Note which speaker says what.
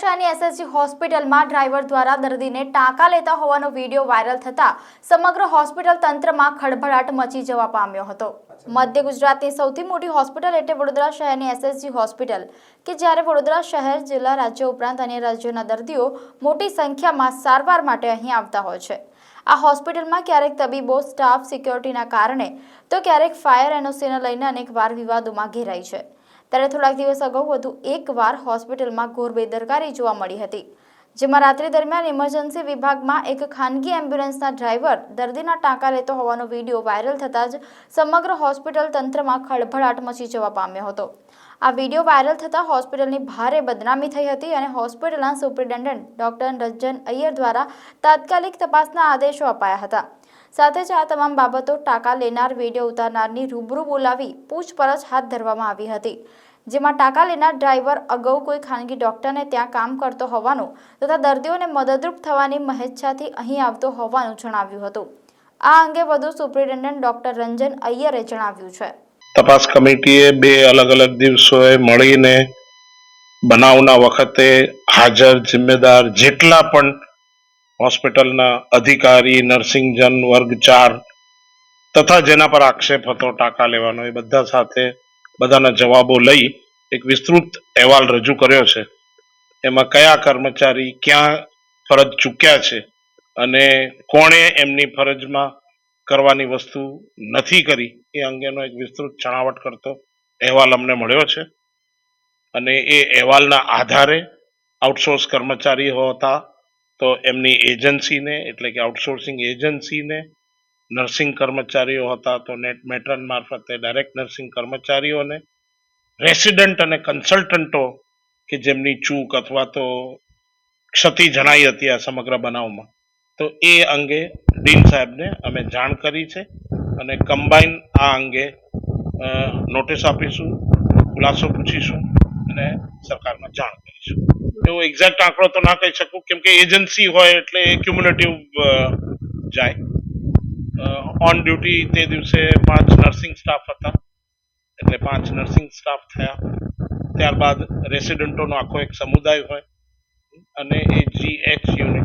Speaker 1: શહેરની એસએસજી હોસ્પિટલમાં ડ્રાઈવર દ્વારા દર્દીને ટાંકા લેતા હોવાનો વીડિયો વાયરલ થતા સમગ્ર હોસ્પિટલ તંત્રમાં ખળભળાટ મચી જવા પામ્યો હતો. મધ્ય ગુજરાતની સૌથી મોટી હોસ્પિટલ એટલે વડોદરા શહેરની એસએસજી હોસ્પિટલ, કે જ્યારે વડોદરા શહેર, જિલ્લા, રાજ્ય ઉપરાંત અન્ય રાજ્યોના દર્દીઓ મોટી સંખ્યામાં સારવાર માટે અહીં આવતા હોય છે. આ હોસ્પિટલમાં ક્યારેક તબીબો, સ્ટાફ, સિક્યોરિટીના કારણે તો ક્યારેક ફાયર એનઓસીને લઈને અનેકવાર વિવાદોમાં ઘેરાઈ છે. ત્યારે થોડાક દિવસ અગાઉ વધુ એકવાર હોસ્પિટલમાં ઘોર બેદરકારી જોવા મળી હતી, જેમાં રાત્રિ દરમિયાન ઇમરજન્સી વિભાગમાં એક ખાનગી એમ્બ્યુલન્સના ડ્રાઈવર દર્દીના ટાંકા લેતો હોવાનો વીડિયો વાયરલ થતાં જ સમગ્ર હોસ્પિટલ તંત્રમાં ખળભળાટ મચી જવા પામ્યો હતો. આ વીડિયો વાયરલ થતાં હોસ્પિટલની ભારે બદનામી થઈ હતી અને હોસ્પિટલના સુપ્રિન્ટેન્ડન્ટ ડોક્ટર રંજન અય્યર દ્વારા તાત્કાલિક તપાસના આદેશો અપાયા હતા. સાથે જ આ તમામ બાબતો ટાંકા લેનાર, વીડિયો ઉતારનારની રૂબરૂ બોલાવી પૂછપરછ હાથ ધરવામાં આવી હતી. જેમાં ટાંકા લેનાર ડ્રાઈવર અગાઉ કોઈ ખાનગી ડોક્ટરને ત્યાં કામ કરતો હોવાનું તથા દર્દીઓને મદદરૂપ થવાની મહેચ્છાથી અહીં આવતો હોવાનું જણાવ્યું હતું. આ અંગે વધુ સુપ્રિન્ટેન્ડન્ટ ડોક્ટર રંજન અય્યરે જણાવ્યું છે.
Speaker 2: તપાસ કમિટીએ બે અલગ અલગ દિવસોએ મળીને બનાવના વખતે હાજર જિમ્મેદાર જેટલા પણ હોસ્પિટલના અધિકારી, નર્સિંગજન, વર્ગ ચાર તથા જેના પર આક્ષેપ હતો ટાંકા લેવાનો, એ બધા સાથે બધાના જવાબો લઈ એક વિસ્તૃત અહેવાલ રજૂ કર્યો છે. એમાં કયા કર્મચારી ક્યાં ફરજ ચૂક્યા છે અને કોણે એમની ફરજમાં કરવાની વસ્તુ નથી કરી, એ અંગેનો એક વિસ્તૃત છણાવટ કરતો અહેવાલ અમને મળ્યો છે. અને એ અહેવાલના આધારે આઉટસોર્સ કર્મચારીઓ હતા તો એમની એજન્સીને, એટલે કે આઉટસોર્સિંગ એજન્સીને નર્સિંગ કર્મચારીઓ હતા, તો નેટ મેટ્રન મારફતે ડાયરેક્ટ નર્સિંગ કર્મચારીઓને, રેસિડન્ટ અને કન્સલ્ટન્ટો કે જેમની ચૂક અથવા તો ક્ષતિ જણાઈ હતી આ સમગ્ર બનાવમાં. તો એ અંગે ડીન સાહેબને અમે જાણ કરી છે અને કમ્બાઈન આ અંગે નોટિસ આપીશું, ખુલાસો પૂછીશું અને સરકારમાં જાણ એવો એક્ઝેક્ટ આંકડો તો ના કહી શકું, કેમ કે એજન્સી હોય એટલે ક્યુમ્યુલેટિવ જાય. ઓન ડ્યુટી તે દિવસે પાંચ નર્સિંગ સ્ટાફ હતા. એટલે પાંચ નર્સિંગ સ્ટાફ થયા. ત્યારબાદ રેસિડન્ટોનો આખો એક સમુદાય હોય. અને એ જી એક્સ યુનિટ